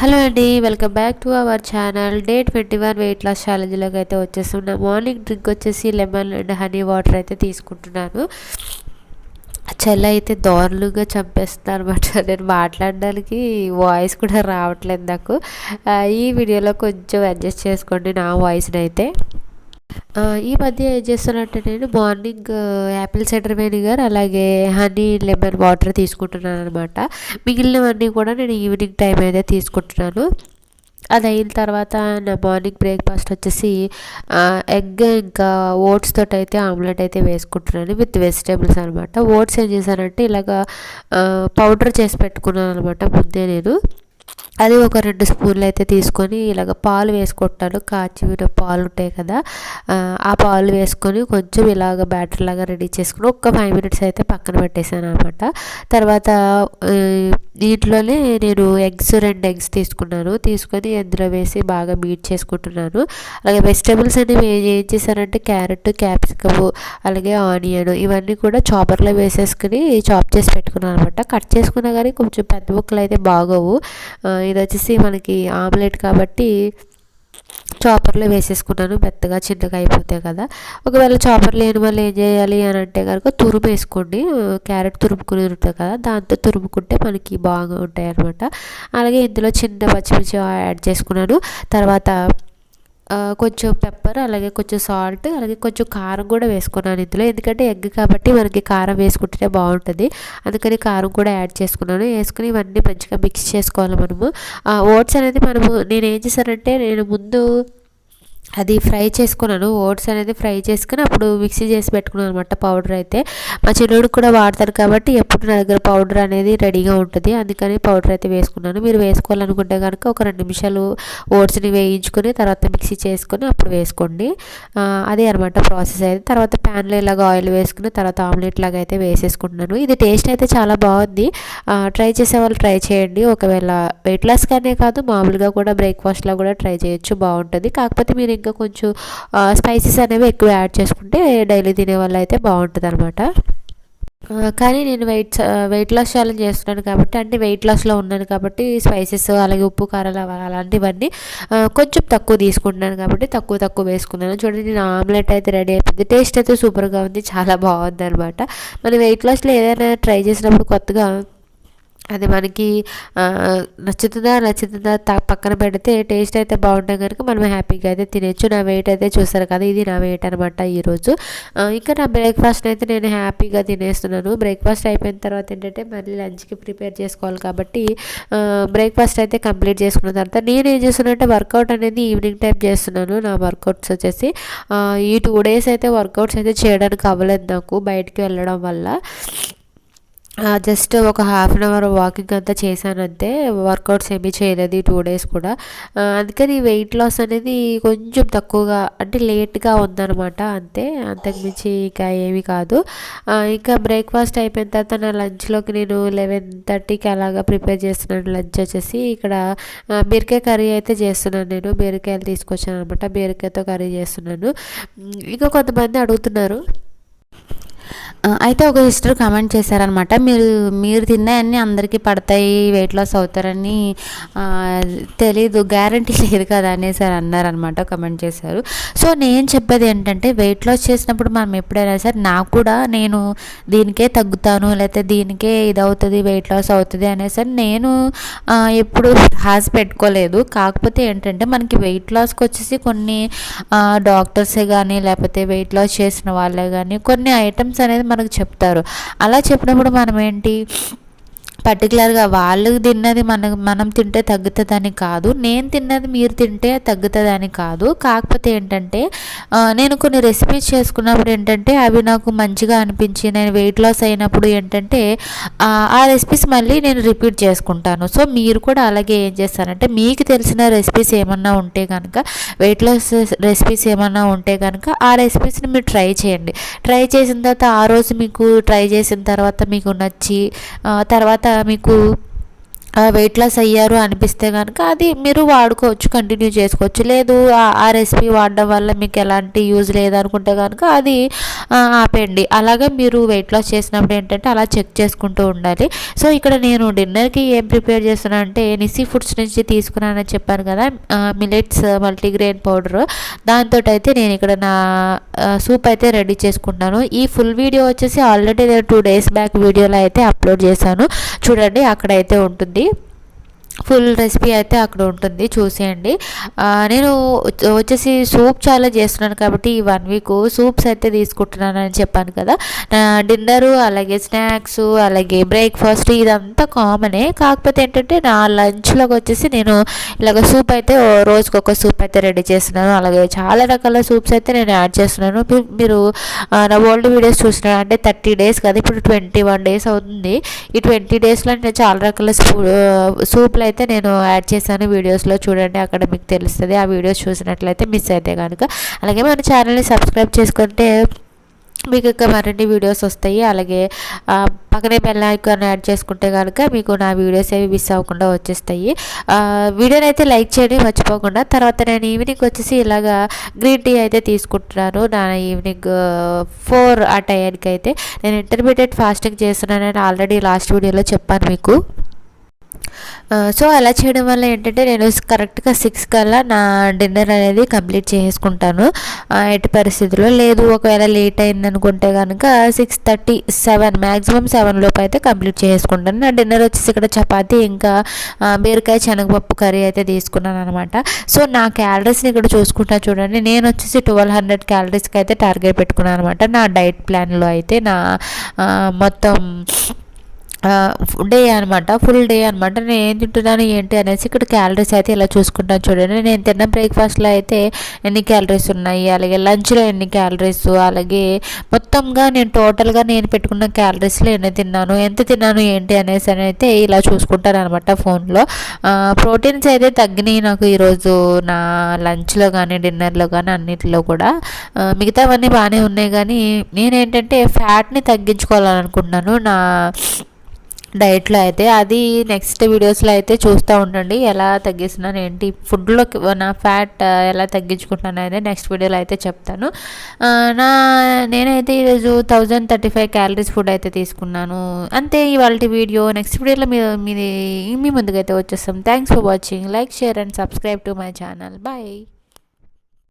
Hello అండి welcome back to our channel day twenty one weight loss ఛాలెంజ్లోకి అయితే వచ్చేస్తున్నా. Morning drink వచ్చేసి lemon and honey water అయితే తీసుకుంటున్నాను. చెల్ల అయితే దారుణంగా చంపేస్తున్నారు అనమాట నేను మాట్లాడడానికి వాయిస్ కూడా రావట్లేదు నాకు. ఈ వీడియోలో కొంచెం అడ్జస్ట్ చేసుకోండి నా వాయిస్ని అయితే ఈ మధ్య ఏం చేస్తానంటే నేను మార్నింగ్ యాపిల్ సైడర్ వెనిగర్ అలాగే హనీ లెమన్ వాటర్ తీసుకుంటున్నాను అనమాట మిగిలినవన్నీ కూడా నేను ఈవినింగ్ టైం అయితే తీసుకుంటున్నాను. అది అయిన తర్వాత నా మార్నింగ్ బ్రేక్ఫాస్ట్ వచ్చేసి ఎగ్ ఇంకా ఓట్స్ తోటి అయితే ఆమ్లెట్ అయితే వేసుకుంటున్నాను విత్ వెజిటేబుల్స్ అనమాట ఓట్స్ ఏం చేశానంటే ఇలాగ పౌడర్ చేసి పెట్టుకున్నాను అనమాట ముందే నేను. అది ఒక రెండు స్పూన్లు అయితే తీసుకొని ఇలాగ పాలు వేసుకుంటాను. కాచిన పాలు ఉంటాయి కదా ఆ పాలు వేసుకొని కొంచెం ఇలాగ బ్యాటర్ లాగా రెడీ చేసుకుని ఒక ఫైవ్ మినిట్స్ అయితే పక్కన పెట్టేశాను అనమాట తర్వాత దీంట్లోనే నేను ఎగ్స్ రెండు ఎగ్స్ తీసుకున్నాను. తీసుకొని అందులో వేసి బాగా బీట్ చేసుకుంటున్నాను. అలాగే వెజిటేబుల్స్ అనేవి ఏం చేశానంటే క్యారెట్ క్యాప్సికమ్ అలాగే ఆనియన్ ఇవన్నీ కూడా చాపర్లో వేసేసుకుని చాప్ చేసి పెట్టుకున్నాను అనమాట కట్ చేసుకున్నా కానీ కొంచెం పెద్ద ముక్కలు అయితే బాగోవు ఇది వచ్చేసి మనకి ఆమ్లెట్ కాబట్టి చాపర్లో వేసేసుకున్నాను మెత్తగా చిన్నగా అయిపోతాయి కదా. ఒకవేళ చాపర్ లేని వాళ్ళు ఏం చేయాలి అని అంటే కనుక తురుము వేసుకోండి. క్యారెట్ తురుముకుని ఉంటుంది కదా దాంతో తురుముకుంటే మనకి బాగా ఉంటాయి అనమాట అలాగే ఇందులో చిన్న పచ్చిమిర్చి యాడ్ చేసుకున్నాను. తర్వాత కొంచెం పెప్పర్ అలాగే కొంచెం సాల్ట్ అలాగే కొంచెం కారం కూడా వేసుకున్నాను ఇందులో. ఎందుకంటే ఎగ్ కాబట్టి మనకి కారం వేసుకుంటేనే బాగుంటుంది. అందుకని కారం కూడా యాడ్ చేసుకున్నాను. వేసుకుని ఇవన్నీ మంచిగా మిక్స్ చేసుకోవాలి మనము. ఓట్స్ అనేది మనము నేను ఏం చేశానంటే నేను ముందు అది ఫ్రై చేసుకున్నాను. ఓట్స్ అనేది ఫ్రై చేసుకుని అప్పుడు మిక్సీ చేసి పెట్టుకున్నాను అనమాట పౌడర్ అయితే. మా చిన్నోడికి కూడా వాడతారు కాబట్టి ఎప్పుడు నా దగ్గర పౌడర్ అనేది రెడీగా ఉంటుంది. అందుకని పౌడర్ అయితే వేసుకున్నాను. మీరు వేసుకోవాలనుకుంటే కనుక ఒక రెండు నిమిషాలు ఓట్స్ని వేయించుకొని తర్వాత మిక్సీ చేసుకొని అప్పుడు వేసుకోండి. అదే అనమాట ప్రాసెస్ అయితే. తర్వాత ప్యాన్లో ఇలాగ ఆయిల్ వేసుకుని తర్వాత ఆమ్లెట్ లాగా అయితే వేసేసుకుంటున్నాను. ఇది టేస్ట్ అయితే చాలా బాగుంది. ట్రై చేసే వాళ్ళు ట్రై చేయండి. ఒకవేళ వెయిట్ లాస్గానే కాదు మామూలుగా కూడా బ్రేక్ఫాస్ట్లో కూడా ట్రై చేయొచ్చు. బాగుంటుంది. కాకపోతే మీరు ఇంకా కొంచెం స్పైసెస్ అనేవి ఎక్కువ యాడ్ చేసుకుంటే డైలీ తినే వాళ్ళు అయితే బాగుంటుంది అనమాట కానీ నేను వెయిట్ వెయిట్ లాస్ ఛాలెంజ్ చేస్తున్నాను కాబట్టి అంటే వెయిట్ లాస్లో ఉన్నాను కాబట్టి స్పైసెస్ అలాగే ఉప్పు కారాలు అలాంటివన్నీ కొంచెం తక్కువ తీసుకుంటున్నాను కాబట్టి తక్కువ తక్కువ వేసుకున్నాను. చూడండి నేను ఆమ్లెట్ అయితే రెడీ అయిపోయింది. టేస్ట్ అయితే సూపర్గా ఉంది చాలా బాగుంది అనమాట మనం వెయిట్ లాస్లో ఏదైనా ట్రై చేసినప్పుడు కొత్తగా అది మనకి నచ్చుతుందా నచ్చుతుందా పక్కన పెడితే టేస్ట్ అయితే బాగుంటుంది కనుక మనం హ్యాపీగా అయితే తినచ్చు నా వెయిట్ అయితే చూసారు కదా ఇది నా వెయిట్ అనమాట ఈరోజు. ఇంకా నా బ్రేక్ఫాస్ట్ అయితే నేను హ్యాపీగా తినేస్తున్నాను. బ్రేక్ఫాస్ట్ అయిపోయిన తర్వాత ఏంటంటే మళ్ళీ లంచ్కి ప్రిపేర్ చేసుకోవాలి కాబట్టి బ్రేక్ఫాస్ట్ అయితే కంప్లీట్ చేసుకున్న తర్వాత నేను ఏం చేస్తున్నానంటే వర్కౌట్ అనేది ఈవినింగ్ టైం చేస్తున్నాను. నా వర్కౌట్స్ వచ్చేసి ఈ టూ డేస్ అయితే వర్కౌట్స్ అయితే చేయడానికి అవ్వలేదు నాకు బయటికి వెళ్ళడం వల్ల. జస్ట్ ఒక హాఫ్ అన్ అవర్ వాకింగ్ అంతా చేశానంతే వర్కౌట్స్ ఏమీ చేయలేదు ఈ టూ డేస్ కూడా. అందుకని వెయిట్ లాస్ అనేది కొంచెం తక్కువగా అంటే లేట్గా ఉందనమాట అంతే. అంతకుమించి ఇంకా ఏమీ కాదు. ఇంకా బ్రేక్ఫాస్ట్ అయిపోయిన తర్వాత నా లంచ్లోకి నేను లెవెన్ థర్టీకి అలాగా ప్రిపేర్ చేస్తున్నాను లంచ్ వచ్చేసి. ఇక్కడ బీరకాయ కర్రీ అయితే చేస్తున్నాను నేను. బీరకాయలు తీసుకొచ్చాను అనమాట బీరకాయతో కర్రీ చేస్తున్నాను. ఇంకా కొంతమంది అడుగుతున్నారు అయితే ఒక సిస్టర్ కామెంట్ చేశారనమాట మీరు మీరు తిన్నాయన్నీ అందరికీ పడతాయి వెయిట్ లాస్ అవుతారని తెలీదు గ్యారంటీ లేదు కదా అనేసి అన్నారనమాట కమెంట్ చేశారు. సో నేను చెప్పేది ఏంటంటే వెయిట్ లాస్ చేసినప్పుడు మనం ఎప్పుడైనా సరే నాకు కూడా నేను దీనికే తగ్గుతాను లేకపోతే దీనికే ఇది అవుతుంది వెయిట్ లాస్ అవుతుంది అనేసి నేను ఎప్పుడు హాస్ పెట్టుకోలేదు. కాకపోతే ఏంటంటే మనకి వెయిట్ లాస్కి వచ్చేసి కొన్ని డాక్టర్సే కానీ లేకపోతే వెయిట్ లాస్ చేసిన వాళ్ళే కానీ కొన్ని ఐటమ్స్ అనేది మనకు చెప్తారు. అలా చెప్పినప్పుడు మనం ఏంటి పర్టికులర్గా వాళ్ళు తిన్నది మనం మనం తింటే తగ్గుతుందని కాదు. నేను తిన్నది మీరు తింటే తగ్గుతుందని కాదు. కాకపోతే ఏంటంటే నేను కొన్ని రెసిపీస్ చేసుకున్నప్పుడు ఏంటంటే అవి నాకు మంచిగా అనిపించి నేను వెయిట్ లాస్ అయినప్పుడు ఏంటంటే ఆ రెసిపీస్ మళ్ళీ నేను రిపీట్ చేసుకుంటాను. సో మీరు కూడా అలాగే ఏం చేస్తారంటే మీకు తెలిసిన రెసిపీస్ ఏమన్నా ఉంటే కనుక వెయిట్ లాస్ రెసిపీస్ ఏమన్నా ఉంటే కనుక ఆ రెసిపీస్ని మీరు ట్రై చేయండి. ట్రై చేసిన తర్వాత ఆ రోజు మీకు ట్రై చేసిన తర్వాత మీకు నచ్చి తర్వాత మీకు వెయిట్ లాస్ అయ్యారు అనిపిస్తే కనుక అది మీరు వాడుకోవచ్చు కంటిన్యూ చేసుకోవచ్చు. లేదు ఆ- రెసిపీ వాడడం వల్ల మీకు ఎలాంటి యూజ్ లేదనుకుంటే కనుక అది ఆపేయండి. అలాగే మీరు వెయిట్ లాస్ చేసినప్పుడు ఏంటంటే అలా చెక్ చేసుకుంటూ ఉండాలి. సో ఇక్కడ నేను డిన్నర్కి ఏం ప్రిపేర్ చేస్తున్నాను అంటే నిసి ఫుడ్స్ నుంచి తీసుకున్నానని చెప్పాను కదా మిలెట్స్ మల్టీగ్రెయిన్ పౌడర్ దాంతో అయితే నేను ఇక్కడ నా సూప్ అయితే రెడీ చేసుకుంటాను. ఈ ఫుల్ వీడియో వచ్చేసి ఆల్రెడీ నేను టూ డేస్ బ్యాక్ వీడియోలో అయితే అప్లోడ్ చేశాను. చూడండి అక్కడైతే ఉంటుంది. saber? ఫుల్ రెసిపీ అయితే అక్కడ ఉంటుంది చూసేయండి. నేను వచ్చేసి సూప్ చాలా చేస్తున్నాను కాబట్టి ఈ వన్ వీక్ సూప్స్ అయితే తీసుకుంటున్నాను అని చెప్పాను కదా. నా డిన్నరు అలాగే స్నాక్స్ అలాగే బ్రేక్ఫాస్ట్ ఇదంతా కామనే. కాకపోతే ఏంటంటే నా లంచ్లోకి వచ్చేసి నేను ఇలాగ సూప్ అయితే రోజుకొక సూప్ అయితే రెడీ చేస్తున్నాను. అలాగే చాలా రకాల సూప్స్ అయితే నేను యాడ్ చేస్తున్నాను. మీరు నా ఓల్డ్ వీడియోస్ చూస్తున్నాను అంటే థర్టీ డేస్ కదా ఇప్పుడు ట్వంటీ వన్ డేస్ అవుతుంది. ఈ ట్వంటీ డేస్లో నేను చాలా రకాల సూ సూప్లు అయితే నేను యాడ్ చేశాను వీడియోస్లో చూడండి అక్కడ మీకు తెలుస్తుంది. ఆ వీడియోస్ చూసినట్లయితే మిస్ అయితే కనుక అలాగే మన ఛానల్ని సబ్స్క్రైబ్ చేసుకుంటే మీకు ఇంకా మరిన్ని వీడియోస్ వస్తాయి. అలాగే పక్కనే బెల్ ఐకాన్ యాడ్ చేసుకుంటే కనుక మీకు నా వీడియోస్ ఏవి మిస్ అవ్వకుండా వచ్చేస్తాయి. వీడియోని అయితే లైక్ చేయండి మర్చిపోకుండా. తర్వాత నేను ఈవినింగ్ వచ్చేసి ఇలాగా గ్రీన్ టీ అయితే తీసుకుంటున్నాను. నా ఈవినింగ్ ఫోర్ ఆ టైంకి అయితే నేను ఇంటర్మీడియట్ ఫాస్టింగ్ చేస్తున్నానని ఆల్రెడీ లాస్ట్ వీడియోలో చెప్పాను మీకు. సో అలా చేయడం వల్ల ఏంటంటే నేను కరెక్ట్గా సిక్స్ కల్లా నా డిన్నర్ అనేది కంప్లీట్ చేసుకుంటాను ఎట్టి పరిస్థితుల్లో లేదు. ఒకవేళ లేట్ అయింది అనుకుంటే కనుక six thirty seven maximum seven లోపు అయితే కంప్లీట్ చేసుకుంటాను నా డిన్నర్ వచ్చేసి ఇక్కడ చపాతి ఇంకా బీరకాయ శనగపప్పు కర్రీ అయితే తీసుకున్నాను అనమాట సో నా క్యాలరీస్ని ఇక్కడ చూసుకుంటా చూడండి. నేను వచ్చేసి ట్వెల్వ్ హండ్రెడ్ క్యాలరీస్కి అయితే టార్గెట్ పెట్టుకున్నాను అనమాట నా డైట్ ప్లాన్లో అయితే నా మొత్తం డే అనమాట ఫుల్ డే అనమాట నేను ఏం తింటున్నాను ఏంటి అనేసి ఇక్కడ క్యాలరీస్ అయితే ఇలా చూసుకుంటాను చూడండి. నేను తిన్న బ్రేక్ఫాస్ట్లో అయితే ఎన్ని క్యాలరీస్ ఉన్నాయి అలాగే లంచ్లో ఎన్ని క్యాలరీస్ అలాగే మొత్తంగా నేను టోటల్గా నేను పెట్టుకున్న క్యాలరీస్లో ఎన్ని తిన్నాను ఎంత తిన్నాను ఏంటి అనేసి అని అయితే ఇలా చూసుకుంటాను అనమాట ఫోన్లో ప్రోటీన్స్ అయితే తగ్గినాయి నాకు ఈరోజు నా లంచ్లో కానీ డిన్నర్లో కానీ అన్నిటిలో కూడా. మిగతావన్నీ బాగానే ఉన్నాయి కానీ నేనేంటంటే ఫ్యాట్ని తగ్గించుకోవాలనుకుంటున్నాను. నా డైట్లో అయితే అది నెక్స్ట్ వీడియోస్లో అయితే చూస్తూ ఉండండి. ఎలా తగ్గిస్తున్నాను ఏంటి ఫుడ్లో నా ఫ్యాట్ ఎలా తగ్గించుకుంటున్నాను అనేది నెక్స్ట్ వీడియోలో అయితే చెప్తాను. నా నేనైతే ఈరోజు thousand thirty five calories food అయితే తీసుకున్నాను. అంతే ఇవాళ వీడియో. నెక్స్ట్ వీడియోలో మీ మీది మీ ముందుకైతే వచ్చేస్తాం. Thanks for watching like share and subscribe to my channel bye